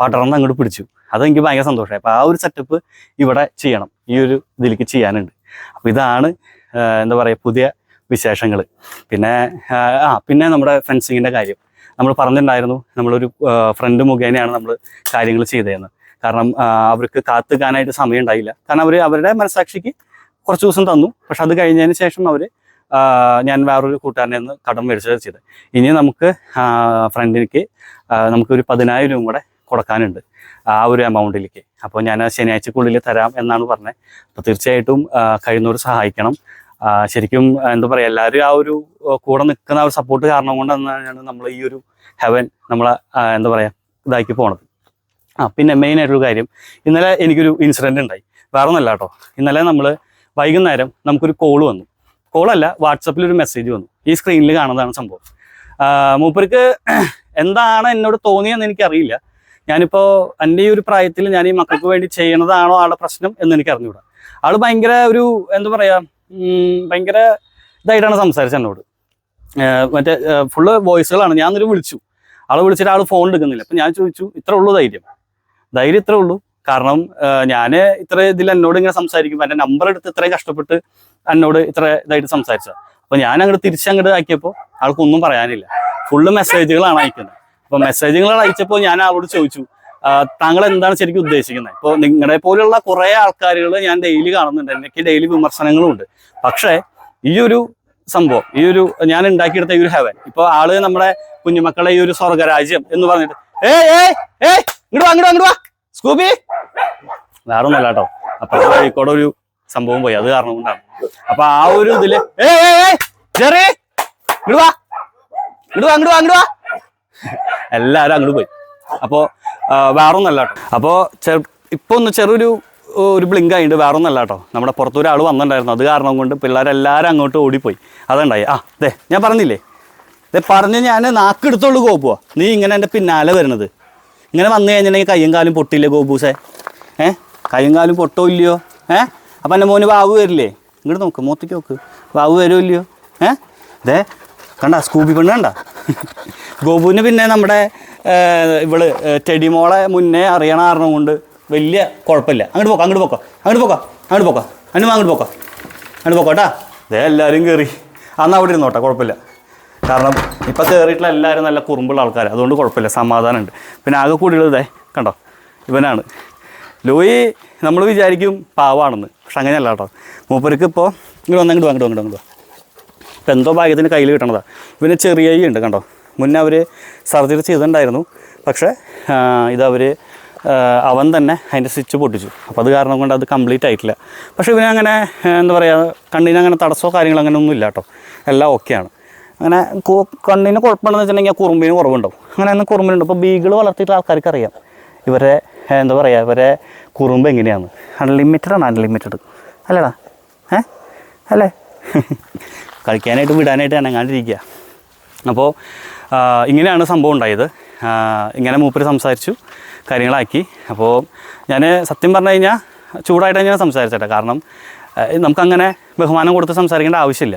പടർന്ന് അങ്ങോട്ട് പിടിച്ചു. അതെനിക്ക് ഭയങ്കര സന്തോഷമായി. അപ്പോൾ ആ ഒരു സെറ്റപ്പ് ഇവിടെ ചെയ്യണം. ഈ ഒരു ഇതിലേക്ക് ചെയ്യാനുണ്ട്. അപ്പോൾ ഇതാണ് എന്താ പറയുക പുതിയ വിശേഷങ്ങൾ പിന്നെ ആ, പിന്നെ നമ്മുടെ ഫെൻസിങ്ങിന്റെ കാര്യം. നമ്മൾ പറഞ്ഞിട്ടുണ്ടായിരുന്നു നമ്മളൊരു ഫ്രണ്ട് മുഖേനയാണ് നമ്മൾ കാര്യങ്ങൾ ചെയ്തതെന്ന്. കാരണം അവർക്ക് കാത്തുക്കാനായിട്ട് സമയം ഉണ്ടായില്ല കാരണം അവർ അവരുടെ മനസാക്ഷിക്ക് കുറച്ച് ദിവസം തന്നു. പക്ഷെ അത് കഴിഞ്ഞതിന് ശേഷം അവർ ഞാൻ വേറൊരു കൂട്ടുകാരനെ നിന്ന് കടം മേടിച്ചത് ചെയ്തത് ഇനി നമുക്ക് ഫ്രണ്ടിലേക്ക് നമുക്കൊരു പതിനായിരം രൂപ കൂടെ കൊടുക്കാനുണ്ട് ആ ഒരു എമൗണ്ടിലേക്ക് അപ്പോൾ ഞാൻ ശനിയാഴ്ചക്കുള്ളിൽ തരാം എന്നാണ് പറഞ്ഞത് അപ്പോൾ തീർച്ചയായിട്ടും കഴിയുന്നവർ സഹായിക്കണം. ശരിക്കും എന്താ പറയുക എല്ലാവരും ആ ഒരു കൂടെ നിൽക്കുന്ന ആ ഒരു സപ്പോർട്ട് കാരണം കൊണ്ട് തന്നെയാണ് നമ്മൾ ഈ ഒരു ഹെവൻ നമ്മളെ എന്താ പറയുക ഇതാക്കി പോണത്. ആ പിന്നെ മെയിൻ ആയിട്ടൊരു കാര്യം ഇന്നലെ എനിക്കൊരു ഇൻസിഡന്റ് ഉണ്ടായി. വേറെ ഒന്നല്ല കേട്ടോ. ഇന്നലെ നമ്മൾ വൈകുന്നേരം നമുക്കൊരു കോൾ വന്നു. കോളല്ല വാട്സപ്പിൽ ഒരു മെസ്സേജ് വന്നു. ഈ സ്ക്രീനിൽ കാണുന്നതാണ് സംഭവം. മൂപ്പർക്ക് എന്താണ് എന്നോട് തോന്നിയെന്ന് എനിക്കറിയില്ല. ഞാനിപ്പോൾ എന്റെ ഈ ഒരു പ്രായത്തിൽ ഞാൻ ഈ മക്കൾക്ക് വേണ്ടി ചെയ്യണതാണോ ആളുടെ പ്രശ്നം എന്ന് എനിക്ക് അറിഞ്ഞൂടാ. ആൾ ഭയങ്കര ഒരു എന്താ പറയാ ഉം, ഭയങ്കര ഇതായിട്ടാണ് സംസാരിച്ചത് എന്നോട്. മറ്റേ ഫുള്ള് വോയിസുകളാണ് ഞാൻ ഒരു വിളിച്ചു. ആളെ വിളിച്ചിട്ട് ആൾ ഫോൺ എടുക്കുന്നില്ല. അപ്പം ഞാൻ ചോദിച്ചു ഇത്ര ഉള്ളൂ ധൈര്യം? ധൈര്യം ഇത്രേ ഉള്ളൂ. കാരണം ഞാൻ ഇത്ര ഇതിൽ എന്നോട് ഇങ്ങനെ സംസാരിക്കുമ്പോൾ എന്റെ നമ്പർ എടുത്ത് ഇത്രയും കഷ്ടപ്പെട്ട് എന്നോട് ഇത്ര ഇതായിട്ട് സംസാരിച്ചത്. അപ്പോൾ ഞാൻ അങ്ങോട്ട് തിരിച്ചങ്ങോട്ട് ആക്കിയപ്പോൾ ആൾക്കൊന്നും പറയാനില്ല. ഫുള്ള് മെസ്സേജുകളാണ് അയക്കുന്നത്. അപ്പോൾ മെസ്സേജുകൾ അയച്ചപ്പോൾ ഞാൻ ആളോട് ചോദിച്ചു താങ്കൾ എന്താണ് ശരിക്കും ഉദ്ദേശിക്കുന്നത്? ഇപ്പോൾ നിങ്ങളെ പോലെയുള്ള കുറേ ആൾക്കാരുകൾ ഞാൻ ഡെയിലി കാണുന്നുണ്ട്. എനിക്ക് ഡെയിലി വിമർശനങ്ങളും ഉണ്ട്. പക്ഷേ ഈ ഒരു സംഭവം ഈ ഒരു ഞാൻ ഉണ്ടാക്കിയെടുത്ത ഈ ഒരു ഹെവൻ ഇപ്പൊ ആൾ നമ്മുടെ കുഞ്ഞുമക്കളെ ഈ ഒരു സ്വർഗരാജ്യം എന്ന് പറഞ്ഞിട്ട് ഏ ഏ ഏ ഇങ്ങോട്ട് വാ ഇങ്ങോട്ട് വാ. സ്കൂബി വേറെ ഒന്നല്ല കേട്ടോ അപ്പൊ കോഴിക്കോട് ഒരു സംഭവം പോയി. അത് കാരണം കൊണ്ടാണ്. അപ്പൊ ആ ഒരു ഇതിൽ ജെറി ഇങ്ങോട്ട് വാ. ഇങ്ങോട്ട് വാ വാ വാ. എല്ലാരും അങ്ങോട്ട് പോയി. അപ്പോ വേറെ ഒന്നല്ല കേട്ടോ അപ്പോ ഇപ്പൊ ഒന്ന് ചെറിയൊരു ഒരു ബ്ലിങ്ക് ആയിട്ട് വേറെ ഒന്നല്ല കേട്ടോ നമ്മുടെ പുറത്തൊരാൾ വന്നിട്ടുണ്ടായിരുന്നു. അത് കാരണം കൊണ്ട് പിള്ളേരെല്ലാവരും അങ്ങോട്ട് ഓടിപ്പോയി. അതുണ്ടായി. ആ അതെ ഞാൻ പറഞ്ഞില്ലേ? പറഞ്ഞ് ഞാൻ നാക്കെടുത്തോളൂ കോപ്പുവാ നീ ഇങ്ങനെ എന്റെ പിന്നാലെ വരുന്നത്. ഇങ്ങനെ വന്നു കഴിഞ്ഞിട്ടുണ്ടെങ്കിൽ കയ്യും കാലും പൊട്ടില്ല ഗോപൂസെ? ഏ? കയ്യും കാലും പൊട്ടോ ഇല്ലയോ? ഏ? അപ്പം എന്റെ മോന് വാവ് വരില്ലേ? ഇങ്ങോട്ട് നോക്ക് മൂത്തേക്ക് നോക്ക്. വാവ് വരുമോ ഇല്ലയോ? ഏ? ദേ കണ്ട സ്കൂബി പെണ്ണ് കണ്ട? ഗോപുവിന് പിന്നെ നമ്മുടെ ഇവൾ ടെടിമോളെ മുന്നേ അറിയണ കാരണം കൊണ്ട് വലിയ കുഴപ്പമില്ല. അങ്ങോട്ട് പോക്കാം അങ്ങോട്ട് പോക്കാം അങ്ങോട്ട് പോക്കാം അങ്ങോട്ട് പോക്കാം. അനുമ അങ്ങോട്ട് പോക്കാം. അങ്ങോട്ട് പോക്കോട്ടാ ദേ എല്ലാവരും കയറി അന്ന് അവിടെ ഇരുന്നോട്ടെ കുഴപ്പമില്ല. കാരണം ഇപ്പം കയറിയിട്ടുള്ള എല്ലാവരും നല്ല കുറുമ്പുള്ള ആൾക്കാർ അതുകൊണ്ട് കുഴപ്പമില്ല. സമാധാനമുണ്ട് പിന്നെ ആകെ കൂടിയുള്ളത് കണ്ടോ? ഇവനാണ്. ലൂയി നമ്മൾ വിചാരിക്കും പാവാണെന്ന്. പക്ഷെ അങ്ങനെയല്ല കേട്ടോ. മൂപ്പർക്ക് ഇപ്പോൾ ഇങ്ങോട്ട് വന്ന് അങ്ങോട്ട് വാങ്ങി അങ്ങോട്ട് ഇപ്പം എന്തോ ഭാഗ്യത്തിന് കയ്യിൽ കിട്ടണതാ. ഇവന് ചെറിയ ഉണ്ട് കണ്ടോ? മുന്നേ അവർ സർജറി ചെയ്തിട്ടുണ്ടായിരുന്നു. പക്ഷേ ഇതവർ അവൻ തന്നെ അതിന്റെ സ്വിച്ച് പൊട്ടിച്ചു. അപ്പോൾ അത് കാരണം കൊണ്ട് അത് കംപ്ലീറ്റ് ആയിട്ടില്ല. പക്ഷേ ഇവനങ്ങനെ എന്താ പറയുക കണ്ണിനങ്ങനെ തടസ്സമോ കാര്യങ്ങളോ അങ്ങനെ ഒന്നും ഇല്ല കേട്ടോ. എല്ലാം ഓക്കെയാണ്. അങ്ങനെ കണ്ണിന് കുഴപ്പമുണ്ടെന്ന് വെച്ചിട്ടുണ്ടെങ്കിൽ കുറുമ്പിന് കുറവുണ്ടാവും. അങ്ങനെ അന്ന് കുറുമ്പിനുണ്ട്. അപ്പോൾ ബീഗിൾ വളർത്തിയിട്ട് ആൾക്കാർക്ക് അറിയാം ഇവരെ എന്താ പറയുക ഇവരെ കുറുമ്പ് എങ്ങനെയാണ്? അൺലിമിറ്റഡ് ആണ് അൺലിമിറ്റഡ് അല്ലടാ? ഏ? അല്ലേ? കളിക്കാനായിട്ട് വിടാനായിട്ട് അനങ്ങാണ്ടിരിക്കുക. അപ്പോൾ ഇങ്ങനെയാണ് സംഭവം ഉണ്ടായത്. ഇങ്ങനെ മൂപ്പര് സംസാരിച്ചു കാര്യങ്ങളാക്കി. അപ്പോൾ ഞാൻ സത്യം പറഞ്ഞു കഴിഞ്ഞാൽ ചൂടായിട്ട് ഞാൻ സംസാരിച്ചേട്ടാ കാരണം നമുക്കങ്ങനെ ബഹുമാനം കൊടുത്ത് സംസാരിക്കേണ്ട ആവശ്യമില്ല.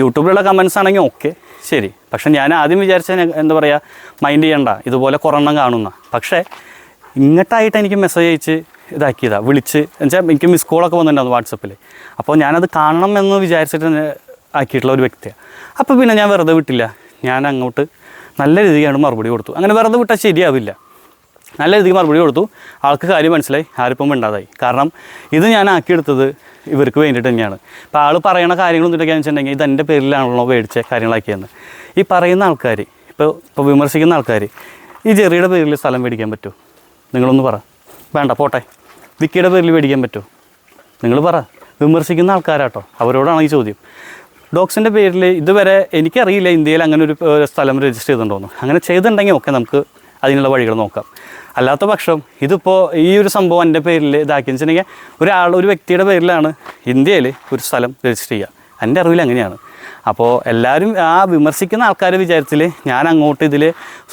യൂട്യൂബിലുള്ള കമൻസ് ആണെങ്കിൽ ഓക്കെ ശരി. പക്ഷെ ഞാൻ ആദ്യം വിചാരിച്ച എന്താ പറയുക മൈൻഡ് ചെയ്യണ്ട ഇതുപോലെ കുറെണ്ണം കാണുന്ന. പക്ഷേ ഇങ്ങോട്ടായിട്ട് എനിക്ക് മെസ്സേജ് അയച്ച് ഇതാക്കിയതാണ് വിളിച്ച്. എന്നുവെച്ചാൽ എനിക്ക് മിസ് കോളൊക്കെ വന്നിട്ടുണ്ടായിരുന്നു വാട്സപ്പിൽ അപ്പോൾ ഞാനത് കാണണം എന്ന് വിചാരിച്ചിട്ട് ആക്കിയിട്ടുള്ള ഒരു വ്യക്തിയാണ് അപ്പോൾ പിന്നെ ഞാൻ വെറുതെ വിട്ടില്ല. ഞാൻ അങ്ങോട്ട് നല്ല രീതിക്കാണ് മറുപടി കൊടുത്തു. അങ്ങനെ വെറുതെ വിട്ടാൽ ശരിയാവില്ല. നല്ല രീതിക്ക് മറുപടി കൊടുത്തു. ആൾക്ക് കാര്യം മനസ്സിലായി. ആരിപ്പം മിണ്ടാതായി. കാരണം ഇത് ഞാൻ ആക്കിയെടുത്തത് ഇവർക്ക് വേണ്ടിയിട്ട് തന്നെയാണ്. അപ്പോൾ ആൾ പറയണ കാര്യങ്ങളൊന്നും ഇതൊക്കെയാണെന്ന് വെച്ചിട്ടുണ്ടെങ്കിൽ ഇത് എന്റെ പേരിലാണല്ലോ മേടിച്ച കാര്യങ്ങളാക്കിയെന്ന്. ഈ പറയുന്ന ആൾക്കാർ ഇപ്പോൾ ഇപ്പോൾ വിമർശിക്കുന്ന ആൾക്കാർ ഈ ജെറിയുടെ പേരിൽ സ്ഥലം മേടിക്കാൻ പറ്റുമോ? നിങ്ങളൊന്ന് പറ. വേണ്ട പോട്ടെ. വിക്കിയുടെ പേരിൽ മേടിക്കാൻ പറ്റുമോ? നിങ്ങൾ പറ. വിമർശിക്കുന്ന ആൾക്കാരാട്ടോ. അവരോടാണ് ഈ ചോദ്യം. ഡോക്സിന്റെ പേരിൽ ഇതുവരെ എനിക്കറിയില്ല ഇന്ത്യയിൽ അങ്ങനെ ഒരു സ്ഥലം രജിസ്റ്റർ ചെയ്തിട്ടുണ്ടോന്ന്. അങ്ങനെ ചെയ്തിട്ടുണ്ടെങ്കിൽ ഒക്കെ നമുക്ക് അതിനുള്ള വഴികൾ നോക്കാം. അല്ലാത്ത പക്ഷം ഇതിപ്പോൾ ഈ ഒരു സംഭവം എന്റെ പേരിൽ ഇതാക്കി വെച്ചിട്ടുണ്ടെങ്കിൽ ഒരാൾ ഒരു വ്യക്തിയുടെ പേരിലാണ് ഇന്ത്യയിൽ ഒരു സ്ഥലം രജിസ്റ്റർ ചെയ്യുക. എന്റെ അറിവിൽ അങ്ങനെയാണ്. അപ്പോൾ എല്ലാവരും ആ വിമർശിക്കുന്ന ആൾക്കാരെ വിചാരത്തിൽ ഞാൻ അങ്ങോട്ട് ഇതിൽ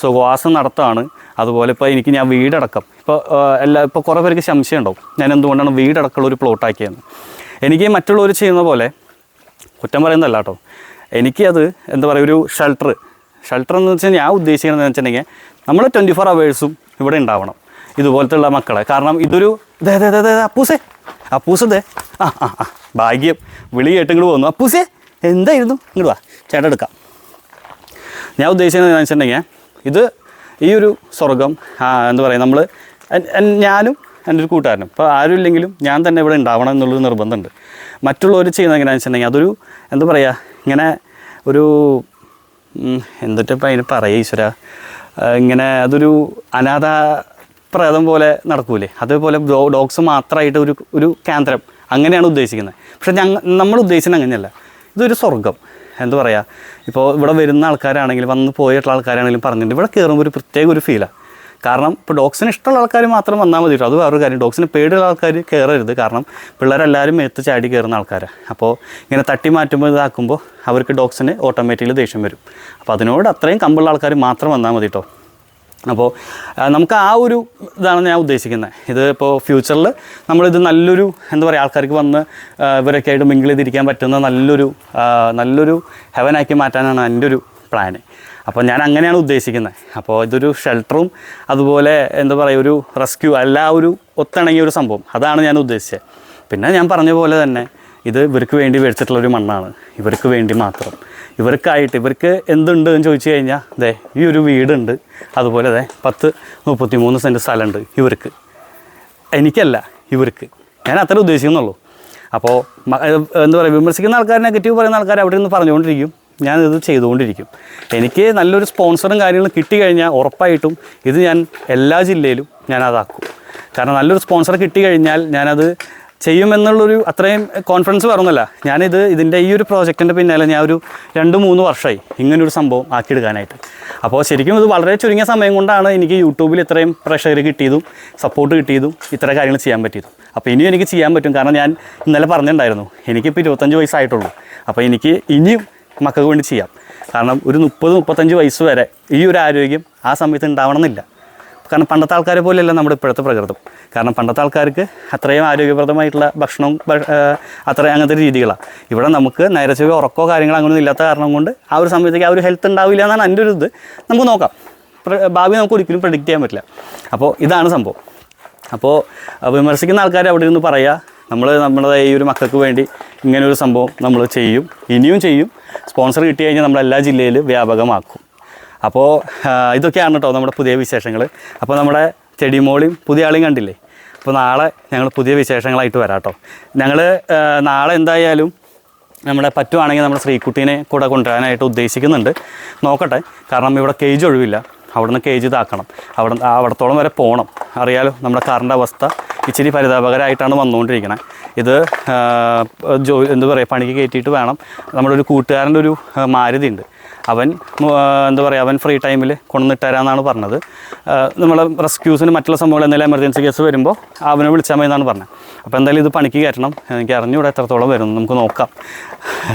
സുഖവാസം നടത്തുകയാണ് അതുപോലെ ഇപ്പോൾ എനിക്ക് ഞാൻ വീടടക്കം. ഇപ്പോൾ എല്ലാ ഇപ്പോൾ കുറേ പേർക്ക് സംശയം ഉണ്ടാവും. ഞാൻ എന്തുകൊണ്ടാണ് വീടടക്കമുള്ള ഒരു പ്ലോട്ടാക്കിയെന്ന് എനിക്ക് മറ്റുള്ളവർ ചെയ്യുന്ന പോലെ കുറ്റം പറയുന്നതല്ല കേട്ടോ. എനിക്കത് എന്താ പറയുക ഒരു ഷെൽട്ടർ ഷെൽട്ടർ എന്ന് വെച്ചാൽ ഞാൻ ഉദ്ദേശിക്കുന്നത് വെച്ചിട്ടുണ്ടെങ്കിൽ നമ്മൾ ട്വന്റി ഫോർ അവേഴ്സും ഇവിടെ ഉണ്ടാവണം. ഇതുപോലത്തെ ഉള്ള മക്കളെ. കാരണം ഇതൊരു ദേ ദേ ദേ അപ്പൂസേ. അപ്പൂസ് ദേ. ആ ആ ആ. ഭാഗ്യം. വിളി കേട്ട് ഇങ്ങോട്ട് അപ്പൂസേ എന്തായിരുന്നു? ഇങ്ങോട്ട് വാ. ചേട്ടൻ എടുക്കാം. ഞാൻ ഉദ്ദേശിക്കുന്നത് എന്താണെന്ന് വെച്ചിട്ടുണ്ടെങ്കിൽ ഇത് ഈ ഒരു സ്വർഗം എന്താ പറയുക നമ്മൾ ഞാനും എന്റെ ഒരു കൂട്ടുകാരനും. ഇപ്പോൾ ആരും ഇല്ലെങ്കിലും ഞാൻ തന്നെ ഇവിടെ ഉണ്ടാവണം എന്നുള്ളൊരു നിർബന്ധമുണ്ട്. മറ്റുള്ളവർ ചെയ്യുന്നത് എങ്ങനെയാണെന്ന് വെച്ചിട്ടുണ്ടെങ്കിൽ അതൊരു എന്താ പറയുക ഇങ്ങനെ ഒരു എന്തൊക്കെ ഇപ്പം അതിന് പറയുക ഈശ്വര? ഇങ്ങനെ അതൊരു അനാഥ പ്രേതം പോലെ നടക്കൂലേ? അതേപോലെ ഡോഗ്സ് മാത്രമായിട്ട് ഒരു ഒരു കേന്ദ്രം അങ്ങനെയാണ് ഉദ്ദേശിക്കുന്നത്. പക്ഷെ ഞങ്ങൾ നമ്മൾ ഉദ്ദേശിക്കുന്നത് അങ്ങനെയല്ല. ഇതൊരു സ്വർഗം എന്താ പറയുക ഇപ്പോൾ ഇവിടെ വരുന്ന ആൾക്കാരാണെങ്കിലും വന്ന് പോയിട്ടുള്ള ആൾക്കാരാണെങ്കിലും പറഞ്ഞിട്ടുണ്ട്. ഇവിടെ കയറുമ്പോൾ ഒരു പ്രത്യേക ഒരു ഫീലാണ് കാരണം ഇപ്പോൾ ഡോഗ്സിന് ഇഷ്ടമുള്ള ആൾക്കാർ മാത്രം വന്നാൽ മതി കേട്ടോ. അത് വേറൊരു കാര്യം. ഡോഗ്സിന് പേടിയുള്ള ആൾക്കാർ കയറരുത് കാരണം പിള്ളേരെല്ലാവരും മേത്ത് ചാടി കയറുന്ന ആൾക്കാരാണ് അപ്പോൾ ഇങ്ങനെ തട്ടി മാറ്റുമ്പോൾ ഇതാക്കുമ്പോൾ അവർക്ക് ഡോഗ്സിന് ഓട്ടോമാറ്റിക്കലി ദേഷ്യം വരും. അപ്പോൾ അതിനോട് അത്രയും കമ്പുള്ള ആൾക്കാർ മാത്രം വന്നാൽ മതി കേട്ടോ. അപ്പോൾ നമുക്ക് ആ ഒരു ഇതാണ് ഞാൻ ഉദ്ദേശിക്കുന്നത്. ഇത് ഇപ്പോൾ ഫ്യൂച്ചറിൽ നമ്മളിത് നല്ലൊരു എന്താ പറയുക ആൾക്കാർക്ക് വന്ന് ഇവരൊക്കെ ആയിട്ട് മിങ്കിൾ ചെയ്തിരിക്കാൻ പറ്റുന്ന നല്ലൊരു നല്ലൊരു ഹെവനാക്കി മാറ്റാനാണ് എന്റെ ഒരു പ്ലാന് അപ്പോൾ ഞാൻ അങ്ങനെയാണ് ഉദ്ദേശിക്കുന്നത്. അപ്പോൾ ഇതൊരു ഷെൽട്ടറും അതുപോലെ എന്താ പറയുക ഒരു റെസ്ക്യൂ എല്ലാ ഒരു ഒത്തിണങ്ങിയ ഒരു സംഭവം. അതാണ് ഞാൻ ഉദ്ദേശിച്ചത്. പിന്നെ ഞാൻ പറഞ്ഞ പോലെ തന്നെ ഇത് ഇവർക്ക് വേണ്ടി മേടിച്ചിട്ടുള്ള ഒരു മണ്ണാണ്. ഇവർക്ക് വേണ്ടി മാത്രം. ഇവർക്കായിട്ട് ഇവർക്ക് എന്തുണ്ട് എന്ന് ചോദിച്ചു കഴിഞ്ഞാൽ അതെ ഈ ഒരു വീടുണ്ട്. അതുപോലെ അതെ പത്ത് മുപ്പത്തി മൂന്ന് സെന്റ് സ്ഥലമുണ്ട് ഇവർക്ക്. എനിക്കല്ല ഇവർക്ക്. ഞാൻ അത്ര ഉദ്ദേശിക്കുന്നുള്ളൂ. അപ്പോൾ എന്താ പറയുക വിമർശിക്കുന്ന ആൾക്കാർ നെഗറ്റീവ് പറയുന്ന ആൾക്കാർ അവിടെ നിന്ന് പറഞ്ഞുകൊണ്ടിരിക്കും. ഞാനിത് ചെയ്തുകൊണ്ടിരിക്കും. എനിക്ക് നല്ലൊരു സ്പോൺസറും കാര്യങ്ങളും കിട്ടിക്കഴിഞ്ഞാൽ ഉറപ്പായിട്ടും ഇത് ഞാൻ എല്ലാ ജില്ലയിലും ഞാൻ അതാക്കും. കാരണം നല്ലൊരു സ്പോൺസർ കിട്ടിക്കഴിഞ്ഞാൽ ഞാനത് ചെയ്യുമെന്നുള്ളൊരു അത്രയും കോൺഫിഡൻസ് പറഞ്ഞല്ല ഞാനിത് ഇതിന്റെ ഈ ഒരു പ്രോജക്റ്റിന്റെ പിന്നാലെ ഞാൻ ഒരു രണ്ട് മൂന്ന് വർഷമായി ഇങ്ങനൊരു സംഭവം ആക്കിയെടുക്കാനായിട്ട്. അപ്പോൾ ശരിക്കും ഇത് വളരെ ചുരുങ്ങിയ സമയം കൊണ്ടാണ് എനിക്ക് യൂട്യൂബിൽ ഇത്രയും പ്രഷർ കിട്ടിയതും സപ്പോർട്ട് കിട്ടിയതും ഇത്ര കാര്യങ്ങൾ ചെയ്യാൻ പറ്റിയതും. അപ്പോൾ ഇനിയും എനിക്ക് ചെയ്യാൻ പറ്റും. കാരണം ഞാൻ ഇന്നലെ പറഞ്ഞിട്ടുണ്ടായിരുന്നു എനിക്കിപ്പോൾ ഇരുപത്തഞ്ച് വയസ്സായിട്ടുള്ളൂ. അപ്പോൾ എനിക്ക് ഇനിയും മക്കൾക്ക് വേണ്ടി ചെയ്യാം. കാരണം ഒരു മുപ്പത് മുപ്പത്തഞ്ച് വയസ്സ് വരെ ഈ ഒരു ആരോഗ്യം ആ സമയത്ത് ഉണ്ടാവണമെന്നില്ല. കാരണം പണ്ടത്തെ ആൾക്കാരെ പോലെയല്ല നമ്മുടെ ഇപ്പോഴത്തെ പ്രകൃതം. കാരണം പണ്ടത്തെ ആൾക്കാർക്ക് അത്രയും ആരോഗ്യപ്രദമായിട്ടുള്ള ഭക്ഷണവും അത്രയും അങ്ങനത്തെ രീതികളാണ്. ഇവിടെ നമുക്ക് നേരച്ചവ ഉറക്കോ കാര്യങ്ങളോ അങ്ങനെയൊന്നും ഇല്ലാത്ത കാരണം കൊണ്ട് ആ ഒരു സമയത്തേക്ക് ആ ഒരു ഹെൽത്ത് ഉണ്ടാവില്ല എന്നാണ് എന്റെ ഒരു ഇത്. നമുക്ക് നോക്കാം. ഭാവി നമുക്ക് ഒരിക്കലും പ്രഡിക്റ്റ് ചെയ്യാൻ പറ്റില്ല. അപ്പോൾ ഇതാണ് സംഭവം. അപ്പോൾ വിമർശിക്കുന്ന ആൾക്കാർ അവിടെ ഇരുന്ന് പറയുക നമ്മൾ നമ്മുടെ ഈ ഒരു മക്കൾക്ക് വേണ്ടി ഇങ്ങനെ ഒരു സംഭവം നമ്മൾ ചെയ്യും ഇനിയും ചെയ്യും. സ്പോൺസർ കിട്ടി കഴിഞ്ഞാൽ നമ്മൾ എല്ലാ ജില്ലയിലും വ്യാപകമാക്കും. അപ്പോൾ ഇതൊക്കെയാണ് കേട്ടോ നമ്മുടെ പുതിയ വിശേഷങ്ങൾ അപ്പോൾ നമ്മുടെ ചെടിമോളിയും പുതിയ ആളെയും കണ്ടില്ലേ? അപ്പോൾ നാളെ ഞങ്ങൾ പുതിയ വിശേഷങ്ങളായിട്ട് വരാം കേട്ടോ ഞങ്ങൾ നാളെ എന്തായാലും നമ്മളെ പറ്റുവാണെങ്കിൽ നമ്മുടെ ശ്രീക്കുട്ടീനെ കൂടെ കൊണ്ടുവരാനായിട്ട് ഉദ്ദേശിക്കുന്നുണ്ട്. നോക്കട്ടെ. കാരണം ഇവിടെ കേജ് ഒഴിവില്ല. അവിടുന്ന് കേജ് ഇതാക്കണം. അവിടെ അവിടത്തോളം വരെ പോകണം അറിയാലോ നമ്മുടെ കാറിന്റെ അവസ്ഥ ഇച്ചിരി പരിതാപകരമായിട്ടാണ് വന്നുകൊണ്ടിരിക്കുന്നത് ഇത് ജോ എന്താ പറയുക പണിക്ക് കയറ്റിയിട്ട് വേണം. നമ്മുടെ ഒരു കൂട്ടുകാരന്റെ ഒരു മാരുതി ഉണ്ട് അവൻ എന്താ പറയുക അവൻ ഫ്രീ ടൈമിൽ കൊണ്ടുവന്നിട്ടരാന്നാണ് പറഞ്ഞത്. നമ്മൾ റെസ്ക്യൂസിന് മറ്റുള്ള സംഭവങ്ങൾ എന്തെങ്കിലും എമർജൻസി കേസ് വരുമ്പോൾ അവനെ വിളിച്ചാൽ മതി എന്നാണ് പറഞ്ഞത്. അപ്പോൾ എന്തായാലും ഇത് പണിക്ക് കയറ്റണം. എനിക്ക് അറിഞ്ഞൂടെ എത്രത്തോളം വരും നമുക്ക് നോക്കാം.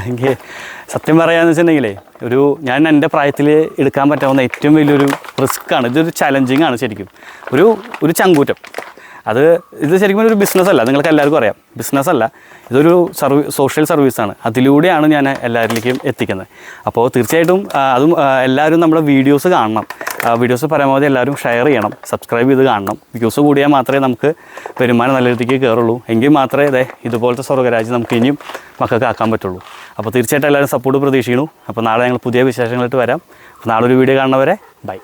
എനിക്ക് സത്യം പറയാന്ന് വെച്ചിട്ടുണ്ടെങ്കിലേ ഒരു ഞാൻ എന്റെ പ്രായത്തിൽ എടുക്കാൻ പറ്റാവുന്ന ഏറ്റവും വലിയൊരു റിസ്ക്കാണ് ഇതൊരു ചലഞ്ചിങ് ആണ് ശരിക്കും. ഒരു ഒരു ചങ്കൂറ്റം. അത് ഇത് ശരിക്കും ഒരു ബിസിനസ് അല്ല. നിങ്ങൾക്ക് എല്ലാവർക്കും അറിയാം. ബിസിനസ് അല്ല. ഇതൊരു സർവീ സോഷ്യൽ സർവീസാണ് അതിലൂടെയാണ് ഞാൻ എല്ലാവരിലേക്കും എത്തിക്കുന്നത്. അപ്പോൾ തീർച്ചയായിട്ടും അതും എല്ലാവരും നമ്മുടെ വീഡിയോസ് കാണണം. വീഡിയോസ് പരമാവധി എല്ലാവരും ഷെയർ ചെയ്യണം. സബ്സ്ക്രൈബ് ചെയ്ത് കാണണം. വ്യൂസ് കൂടിയാൽ മാത്രമേ നമുക്ക് വരുമാനം നല്ല രീതിക്ക് കയറുള്ളൂ. എങ്കിൽ മാത്രമേ ഇതേ ഇതുപോലത്തെ സ്വർഗരാജ്യം നമുക്ക് ഇനിയും മക്കൾക്ക് ആക്കാൻ പറ്റുള്ളൂ. അപ്പോൾ തീർച്ചയായിട്ടും എല്ലാവരും സപ്പോർട്ട് പ്രതീക്ഷിക്കുന്നു. അപ്പോൾ നാളെ ഞങ്ങൾ പുതിയ വിശേഷങ്ങളായിട്ട് വരാം. അപ്പോൾ നാളെ ഒരു വീഡിയോ കാണുന്നവരെ ബൈ